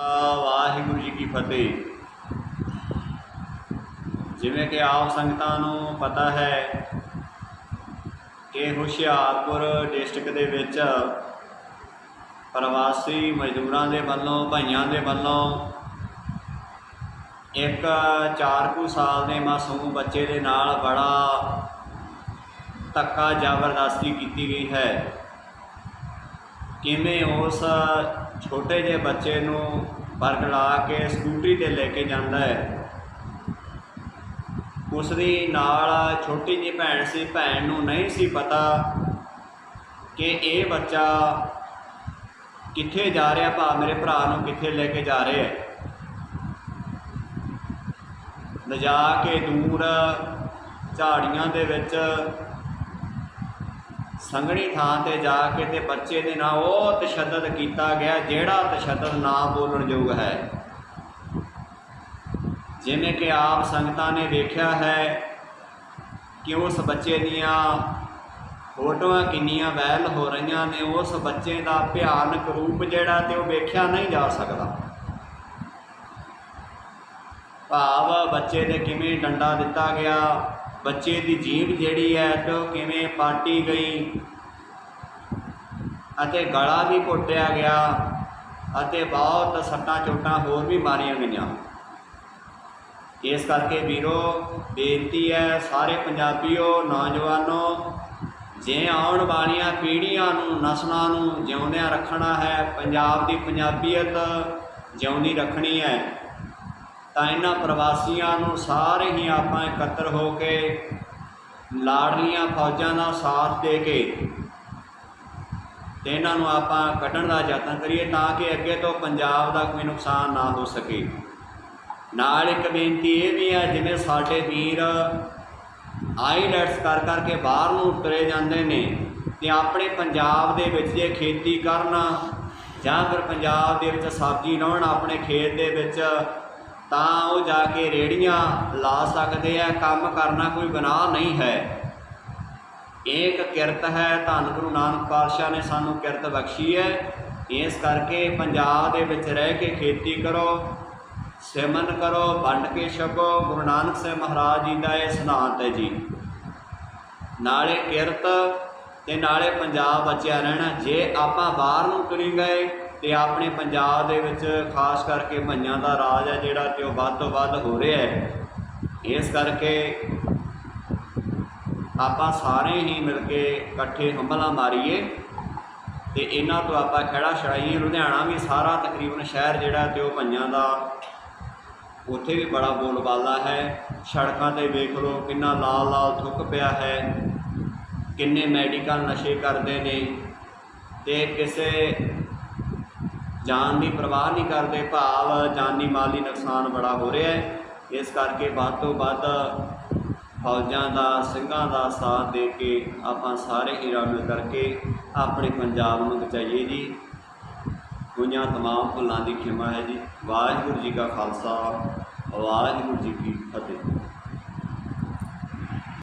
ਵਾਹਿਗੁਰੂ ਜੀ ਕੀ ਫਤਿਹ। ਜਿਵੇਂ ਕਿ ਆਪ ਸੰਗਤਾਂ ਨੂੰ ਪਤਾ ਹੈ ਕਿ ਹੁਸ਼ਿਆਰਪੁਰ ਡਿਸਟ੍ਰਿਕਟ ਦੇ ਵਿੱਚ ਪ੍ਰਵਾਸੀ ਮਜ਼ਦੂਰਾਂ ਦੇ ਵੱਲੋਂ, ਭਾਈਆਂ ਦੇ ਵੱਲੋਂ ਇੱਕ 4 ਕੁ ਸਾਲ ਦੇ ਮਾਸੂਮ ਬੱਚੇ ਦੇ ਨਾਲ ਬੜਾ ਧੱਕਾ ਜ਼ਬਰਦਸਤੀ ਕੀਤੀ ਗਈ ਹੈ। ਕਿਵੇਂ ਉਸ ਛੋਟੇ ਜਿਹੇ ਬੱਚੇ ਨੂੰ ਬਰਗਲਾ ਕੇ ਸਕੂਟਰੀ ਤੇ ਲੈ ਕੇ ਜਾਂਦਾ ਹੈ? ਉਸ ਦੀ ਨਾਲ ਛੋਟੀ ਜਿਹੀ ਭੈਣ ਸੀ, ਭੈਣ ਨੂੰ ਨਹੀਂ ਸੀ ਪਤਾ ਕਿ ਇਹ ਬੱਚਾ ਕਿੱਥੇ ਜਾ ਰਿਹਾ ਭਾ ਮੇਰੇ ਭਰਾ ਨੂੰ ਕਿੱਥੇ ਲੈ ਕੇ ਜਾ ਰਿਹਾ ਹੈ? ਲਿਜਾ ਕੇ ਦੂਰ ਝਾੜੀਆਂ ਦੇ ਵਿੱਚ ਸੰਘਣੀ ਥਾਂ ਤੇ ਜਾ ਕੇ ਤੇ ਬੱਚੇ ਦੇ ਨਾਲ ਉਹ ਤਸ਼ੱਦਦ ਕੀਤਾ ਗਿਆ ਜਿਹੜਾ ਤਸ਼ੱਦਦ ਨਾ ਬੋਲਣ ਯੋਗ ਹੈ। ਜਿਵੇਂ ਕਿ ਆਪ ਸੰਗਤਾਂ ਨੇ ਵੇਖਿਆ ਹੈ ਕਿ ਉਸ ਬੱਚੇ ਦੀਆਂ ਫੋਟੋਆਂ ਕਿੰਨੀਆਂ ਵਾਇਰਲ ਹੋ ਰਹੀਆਂ ਨੇ, ਉਸ ਬੱਚੇ ਦਾ ਭਿਆਨਕ ਰੂਪ ਜਿਹੜਾ ਤੇ ਉਹ ਵੇਖਿਆ ਨਹੀਂ ਜਾ ਸਕਦਾ। ਭਾਵ ਬੱਚੇ ਦੇ ਕਿਵੇਂ ਡੰਡਾ ਦਿੱਤਾ ਗਿਆ ਬੱਚੇ ਦੀ ਜੀਭ ਜਿਹੜੀ ਹੈ ਤੇ ਕਿਵੇਂ ਪਾਟੀ ਗਈ ਅਤੇ ਗਲਾ ਵੀ ਘੋਟਿਆ ਗਿਆ ਅਤੇ ਬਹੁਤ ਸੱਟਾਂ ਚੋਟਾਂ ਹੋਰ ਵੀ ਮਾਰੀਆਂ ਗਈਆਂ। ਇਸ ਕਰਕੇ ਵੀਰੋ, ਬੇਨਤੀ ਹੈ ਸਾਰੇ ਪੰਜਾਬੀਓ, ਨੌਜਵਾਨੋ, ਜੇ ਆਉਣ ਵਾਲੀਆਂ ਪੀੜ੍ਹੀਆਂ ਨੂੰ, ਨਸਲਾਂ ਨੂੰ ਜਿਉਂਦਿਆਂ ਰੱਖਣਾ ਹੈ, ਪੰਜਾਬ ਦੀ ਪੰਜਾਬੀਅਤ ਜਿਉਂਦੀ ਰੱਖਣੀ ਹੈ। ਤਾਂ ਇਹਨਾਂ ਪ੍ਰਵਾਸੀਆਂ ਨੂੰ ਸਾਰੇ ਹੀ ਆਪਾਂ ਇਕੱਤਰ ਹੋ ਕੇ ਲਾੜਲੀਆਂ ਫੌਜਾਂ ਦਾ ਸਾਥ ਦੇ ਕੇ ਤੇ ਇਹਨਾਂ ਨੂੰ ਆਪਾਂ ਕੱਢਣ ਦਾ ਯਤਨ ਕਰੀਏ ਤਾਂ ਕਿ ਅੱਗੇ ਤੋਂ ਪੰਜਾਬ ਦਾ ਕੋਈ ਨੁਕਸਾਨ ਨਾ ਹੋ ਸਕੇ। ਨਾਲ ਇੱਕ ਬੇਨਤੀ ਇਹ ਵੀ ਹੈ, ਜਿਵੇਂ ਸਾਡੇ ਵੀਰ ਆਈਲੈਟਸ ਕਰ ਕਰਕੇ ਬਾਹਰ ਨੂੰ ਤੁਰੇ ਜਾਂਦੇ ਨੇ ਤੇ ਆਪਣੇ ਪੰਜਾਬ ਦੇ ਵਿੱਚ ਜੇ ਖੇਤੀ ਕਰਨ ਜਾਂ ਫਿਰ ਪੰਜਾਬ ਦੇ ਵਿੱਚ ਸਬਜ਼ੀ ਲਾਉਣ, ਆਪਣੇ ਖੇਤ ਦੇ ਵਿੱਚ ਤਾਂ ਉਹ ਜਾ ਕੇ ਰੇੜੀਆਂ ਲਾ ਸਕਦੇ ਆ, ਕੰਮ ਕਰਨਾ ਕੋਈ ਗੁਨਾਹ ਨਹੀਂ ਹੈ। ਇਹ ਇੱਕ ਕਿਰਤ ਹੈ, ਧੰਨ ਗੁਰੂ ਨਾਨਕ ਪਾਤਸ਼ਾਹ ਨੇ ਸਾਨੂੰ ਕਿਰਤ ਬਖਸ਼ੀ ਹੈ। ਇਸ ਕਰਕੇ ਪੰਜਾਬ ਦੇ ਵਿੱਚ ਰਹਿ ਕੇ ਖੇਤੀ ਕਰੋ ਸਿਮਨ ਕਰੋ, ਵੰਡ ਕੇ ਛਕੋ। ਗੁਰੂ ਨਾਨਕ ਸਾਹਿਬ ਮਹਾਰਾਜ ਜੀ ਦਾ ਇਹ ਸਿਧਾਂਤ ਹੈ ਜੀ। ਨਾਲੇ ਕਿਰਤ ਤੇ ਨਾਲੇ ਪੰਜਾਬ ਬਚਿਆ ਰਹਿਣਾ। ਜੇ ਆਪਾਂ ਬਾਹਰ ਨੂੰ ਤੁਰੀ ਗਏ ਤੇ ਆਪਣੇ ਪੰਜਾਬ ਦੇ ਵਿੱਚ ਖਾਸ ਕਰਕੇ ਭਈਆਂ ਦਾ ਰਾਜ ਹੈ ਜਿਹੜਾ ਤੇ ਉਹ ਵੱਧ ਤੋਂ ਵੱਧ ਹੋ ਰਿਹਾ ਹੈ। ਇਸ ਕਰਕੇ ਆਪਾਂ ਸਾਰੇ ਹੀ ਮਿਲ ਕੇ ਇਕੱਠੇ ਹੰਬਲਾ ਮਾਰੀਏ ਤੇ ਇਹਨਾਂ ਤੋਂ ਆਪਾਂ ਖੜਾ ਛੜਾਈਏ ਲੁਧਿਆਣਾ ਵੀ ਸਾਰਾ ਤਕਰੀਬਨ ਸ਼ਹਿਰ ਜਿਹੜਾ ਤੇ ਉਹ ਭਈਆਂ ਦਾ ਉੱਥੇ ਵੀ ਬੜਾ ਬੋਲਬਾਲਾ ਹੈ। ਸੜਕਾਂ ਤੇ ਵੇਖ ਲਓ ਕਿੰਨਾ ਲਾਲ ਲਾਲ ਥੁੱਕ ਪਿਆ ਹੈ। ਕਿੰਨੇ ਮੈਡੀਕਲ ਨਸ਼ੇ ਕਰਦੇ ਨੇ ਤੇ ਕਿਸੇ ਜਾਨ ਦੀ ਪਰਵਾਹ ਨਹੀਂ ਕਰਦੇ, ਭਾਵ ਜਾਨੀ ਮਾਲੀ ਨੁਕਸਾਨ ਬੜਾ ਹੋ ਰਿਹਾ ਹੈ। ਇਸ ਕਰਕੇ ਵੱਧ ਤੋਂ ਵੱਧ ਫੌਜਾਂ ਦਾ, ਸਿੰਘਾਂ ਦਾ ਸਾਥ ਦੇ ਕੇ ਆਪਾਂ ਸਾਰੇ ਹੀ ਰਲ ਕਰਕੇ ਆਪਣੇ ਪੰਜਾਬ ਨੂੰ ਬਚਾਈਏ ਜੀ। ਹੋਈਆਂ ਤਮਾਮ ਭੁੱਲਾਂ ਦੀ ਖਿਮਾ ਹੈ ਜੀ। ਵਾਹਿਗੁਰੂ ਜੀ ਕਾ ਖਾਲਸਾ, ਵਾਹਿਗੁਰੂ ਜੀ ਕੀ ਫਤਿਹ।